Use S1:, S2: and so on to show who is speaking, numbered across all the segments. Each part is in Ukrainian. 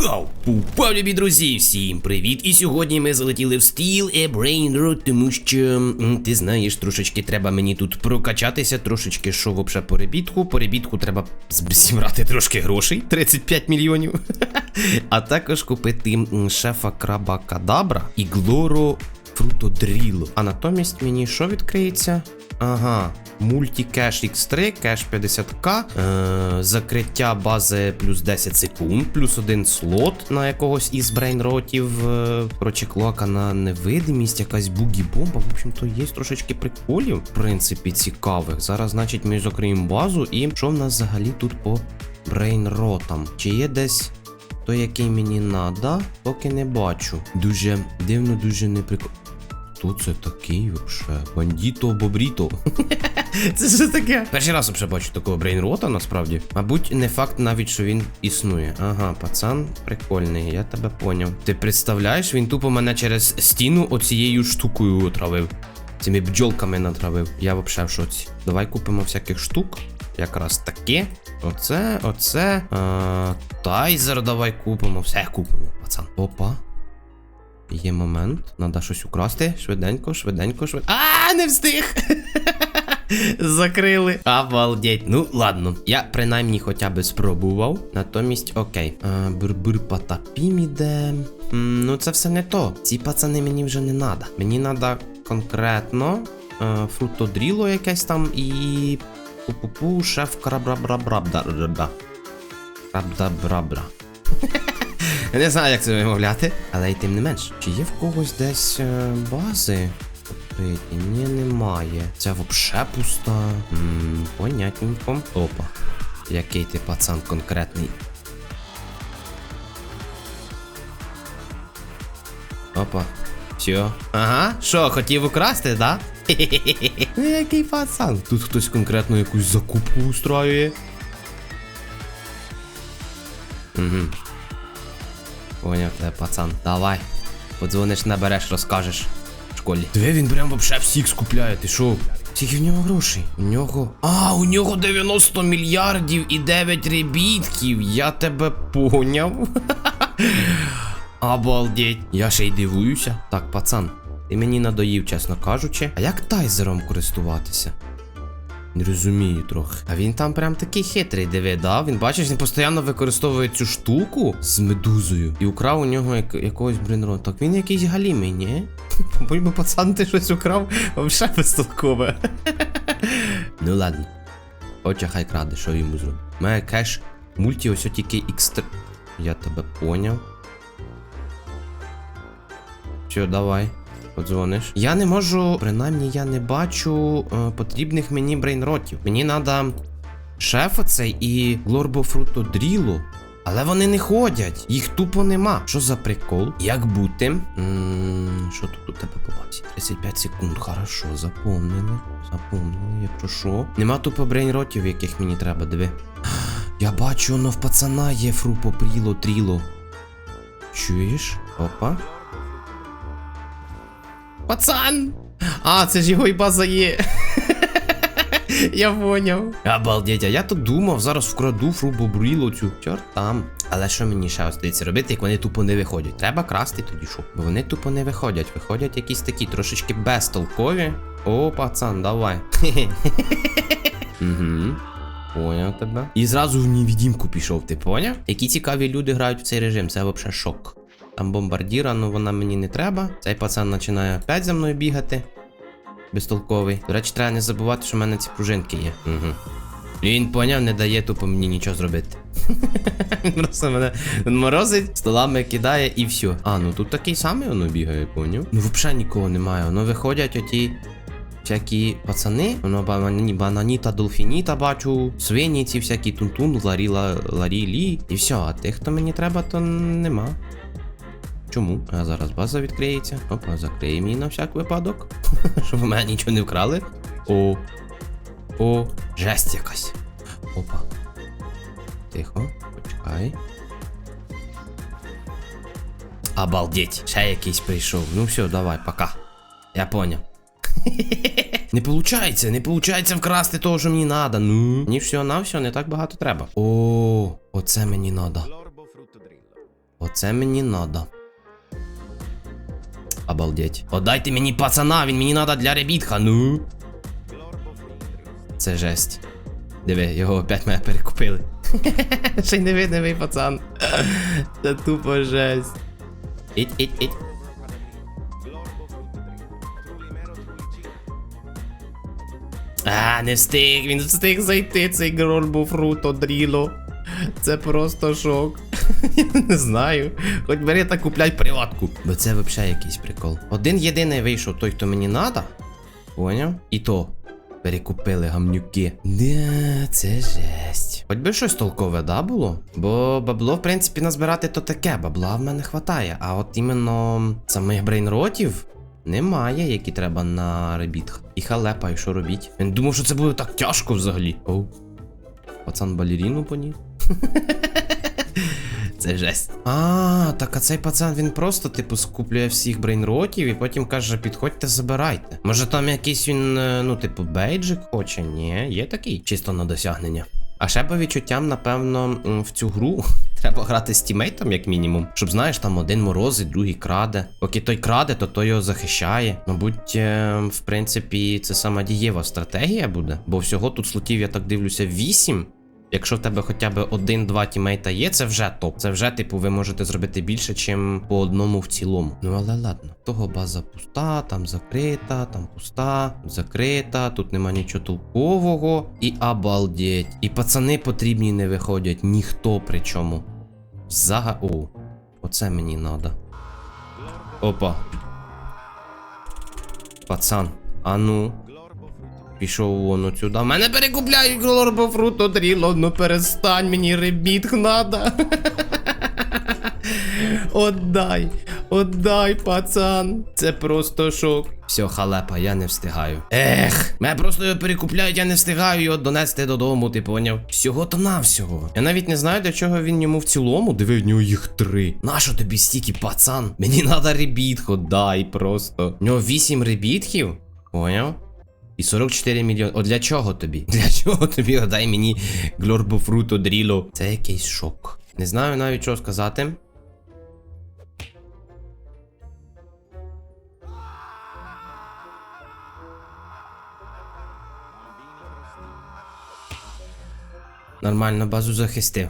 S1: Вау! Пупа, любі друзі, всім привіт! І сьогодні ми залетіли в Steel a Brain Road, тому що ти знаєш, трошечки треба мені тут прокачатися, трошечки що вообще по ребітку. По треба зібрати трошки грошей, 35 мільйонів. А також купити шефа краба кадабра і глоро фрутодріло. А натомість мені що відкриється? Ага. Мультикеш X3, кеш 50к, е, закриття бази плюс 10 секунд, плюс один слот на якогось із брейнротів. Е, коротше, на невидимість, якась бугі-бомба. В общем-то, є трошечки приколів, в принципі, цікавих. Зараз, значить, ми закриємо базу. І що в нас взагалі тут по брейнротам? Чи є десь той, який мені надо, поки не бачу. Дуже дивно, дуже неприкольно. Хто це такий вообще? Бандіто бобріто. Це що таке? Перший раз вообще бачу такого брейнрота, насправді. Мабуть, не факт навіть, що він існує. Ага, пацан прикольний, я тебе поняв. Ти представляєш, він тупо мене через стіну оцією штукою отравив. Цими бджолками натравив. Я вообще в шоці. Давай купимо всяких штук. Якраз таке. Оце, оце. А, тайзер давай купимо. Все купимо, пацан. Опа. Є момент. Надо щось украсти. Швиденько, швиденько, швиденько. А, не встиг! Закрили. Обалдеть. Ну, ладно. Я принаймні хоча б спробував. Натомість, окей. Бур-бур потапім іде. Ну, це все не то. Ці пацани мені вже не надо. Мені надо конкретно е, фрутодріло якесь там і. Пу-пу-пу, шеф крабра-бра-бра-бра. Крабда-бра-бра. Я не знаю, як це вимовляти, але й тим не менш. Чи є в когось десь е, бази? Ні, немає. Це вообще пуста. Ммм, понятненько. Опа. Який ти пацан конкретний. Опа. Все. Ага, що, хотів украсти, да? Ну який пацан? Тут хтось конкретно якусь закупку устраює. Угу. Поняв тебе, пацан. Давай. Подзвониш, набереш, розкажеш в школі. Диви, він прям вообще всіх скупляє, ти шо? Скільки в нього грошей? У нього. А, у нього 90 мільярдів і 9 ребітків. Я тебе поняв. Обалдеть. Я ще й дивуюся. Так, пацан, ти мені надоїв, чесно кажучи. А як тайзером користуватися? Не розумію трохи. А він там прям такий хитрий, диви, да? Він бачиш, він постійно використовує цю штуку з медузою і украв у нього як, якогось бринрот. Так він якийсь галімий, ні? По-моєму, пацан, ти щось украв, взагалі безтолкове. ну ладно. Хоча хай краде, що йому зробить. Має кеш мульті, ось тільки X3. Я тебе поняв. Все, давай. Подзвониш. Я не можу, принаймні я не бачу е, потрібних мені брейнротів. Мені треба шеф оцей і глорбофруто дріло. Але вони не ходять, їх тупо нема. Що за прикол? Як бути? Що тут у тебе по базі? 35 секунд. Хорошо, запомнили. Запомнили, якщо що. Нема тупо брейнротів, яких мені треба, диви. Я бачу, воно в пацана є фрупо пріло тріло. Чуєш? Опа. Пацан! А, це ж його і база є. Я поняв. Обалдеть, а я то думав, зараз вкраду фрубобріло цю. Чорт там. Але що мені ще остається робити, як вони тупо не виходять? Треба красти тоді що? Бо вони тупо не виходять. Виходять якісь такі трошечки безтолкові. О, пацан, давай. Угу. Поняв тебе. І зразу в невідімку пішов, ти поняв? Які цікаві люди грають в цей режим, це взагалі шок. Там бомбардіра, ну вона мені не треба. Цей пацан починає опять за мною бігати. Безтолковий. До речі, треба не забувати, що в мене ці пружинки є. Угу. Він поняв, не дає тупо мені нічого зробити. Він Просто мене морозить, столами кидає і все. А, ну тут такий самий воно бігає, поняв? Ну взагалі нікого немає. Воно виходять оті. Всякі пацани, воно банані, бананіта, долфініта бачу, свині ці всякі тунтун, ларі, ла, ларі, лі. І все, а тих, хто мені треба, то нема. Чому? А зараз база відкриється. Опа, закриємо її на всяк випадок. Щоб у мене нічого не вкрали. О. О, жесть якась. Опа. Тихо, почекай. Обалдеть, ще якийсь прийшов. Ну все, давай, пока. Я поняв. Не получається, не получається вкрасти того, що мені надо. Ну. Мені всього на все не так багато треба. О, оце мені
S2: drillo.
S1: Оце мені надо. Обалдеть. Отдайте мені пацана, він мені надо для ребітха, ну. Це жесть. Диви, його опять мене перекупили. Ще й невидимий пацан. Це тупо жесть. Іть, іть, іть. А, не встиг, він встиг зайти, цей грольбу фруто дріло. Це просто шок. Я не знаю. Хоч бери та купляй приватку. Бо це взагалі якийсь прикол. Один єдиний вийшов той, хто мені надо. Поняв? І то. Перекупили гамнюки. Да, це жесть. Хоч би щось толкове, да, було? Бо бабло, в принципі, назбирати то таке, бабла в мене хватає. А от іменно самих брейнротів немає, які треба на ребітх. І халепа, і що робіть? Він думав, що це буде так тяжко взагалі. Оу. Пацан балеріну поніс. Це жесть. А, так а цей пацан він просто, типу, скуплює всіх брейнротів і потім каже: підходьте, забирайте. Може там якийсь він, е, ну, типу, бейджик хоче? Ні, є такий, чисто на досягнення. А ще по відчуттям, напевно, в цю гру треба грати з тімейтом, як мінімум. Щоб знаєш, там один морозить, другий краде. Поки той краде, то той його захищає. Мабуть, е, в принципі, це сама дієва стратегія буде. Бо всього тут слотів, я так дивлюся, 8. Якщо в тебе хоча б один-два тімейта є, це вже топ. Це вже, типу, ви можете зробити більше, чим по одному в цілому. Ну але ладно, того база пуста, там закрита, там пуста, закрита, тут нема нічого толкового. І обалдеть. І пацани потрібні не виходять, ніхто причому. Зага. О, оце мені надо. Опа. Пацан, а ну. Пішов вон отсюди. Мене перекупляють глорбо фруто дріло. Ну перестань мені ребіт надо. Отдай, отдай, пацан. Це просто шок. Все, халепа, я не встигаю. Ех, мене просто його перекупляють, я не встигаю його донести додому, ти поняв? Всього то навсього. Я навіть не знаю, для чого він йому в цілому. Диви, в нього їх три. Нащо тобі стільки, пацан? Мені треба ребітху, дай просто. В нього вісім ребітхів. Поняв? І 44 мільйони. О, для чого тобі? Для чого тобі? Дай мені глорбо фруто дріло. Це якийсь шок. Не знаю навіть що сказати. Нормально базу захистив.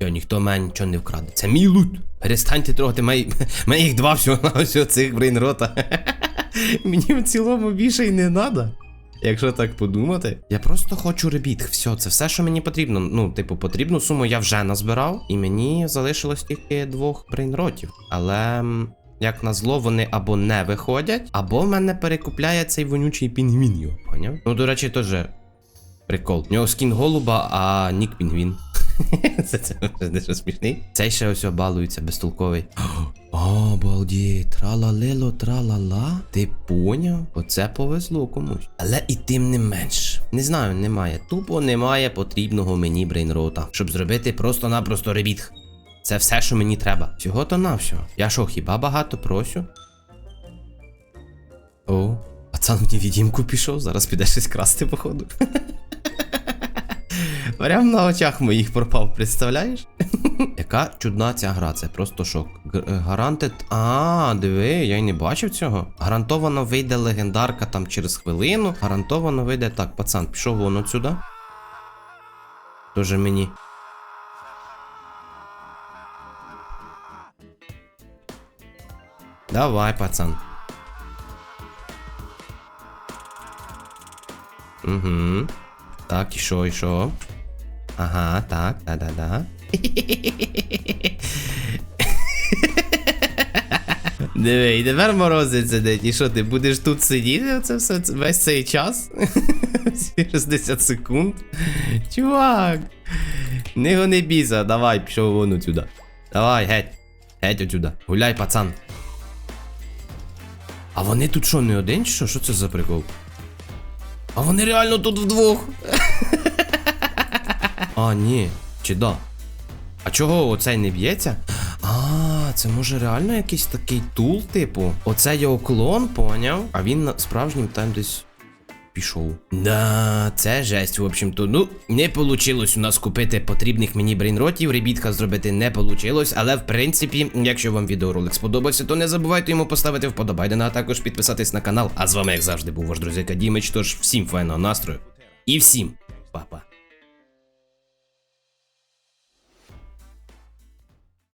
S1: Йо, ніхто мене нічого не вкраде. Це мій лут. Перестаньте трогати мої. Мені їх два всього на цих брейнрота. Мені в цілому більше й не треба. Якщо так подумати, я просто хочу ребіт. Все, це все, що мені потрібно. Ну, типу, потрібну суму я вже назбирав, і мені залишилось тільки двох брейнротів. Але. Як на зло, вони або не виходять, або в мене перекупляє цей вонючий пінгвін. його, Поняв? Ну, до речі, теж прикол. У нього скін голуба, а нік пінгвін. Це це дещо смішний. Цей ще ось балується безтолковий. Обалді, тралалело, тралала. Ти поняв? Оце повезло комусь. Але і тим не менш. Не знаю, немає. Тупо немає потрібного мені брейнрота, щоб зробити просто-напросто ребіт. Це все, що мені треба. Всього то навсього. Я що, хіба багато просю? О, пацан в невідімку пішов, зараз піде щось красти, походу. Прям на очах моїх пропав, представляєш? Яка чудна ця гра, це просто шок. Гарантед. А, диви, я й не бачив цього. Гарантовано вийде легендарка там через хвилину. Гарантовано вийде так, пацан, пішов вон отсюди. Тоже мені. Давай, пацан. Угу. Так, і що, і що? Ага, так, да-да-да. Диви, і тепер морозить сидить. І що, ти будеш тут сидіти оце все, весь цей час? 60 секунд. Чувак. Не гони біса, давай, пішов вон отсюда. Давай, геть. Геть отсюда. Гуляй, пацан. А вони тут що, не один що? Що це за прикол? А вони реально тут вдвох. А, ні. Чи да? А чого оцей не б'ється? А, це може реально якийсь такий тул, типу. Оце його клон, поняв? А він на справжнім там десь. пішов. Да, це жесть, в общем-то. Ну, не вийшло у нас купити потрібних мені брейнротів, ребітка зробити не вийшло, але в принципі, якщо вам відеоролик сподобався, то не забувайте йому поставити вподобайдена, а також підписатись на канал. А з вами, як завжди, був ваш друзяка Дімич, тож всім файного настрою і всім па-па.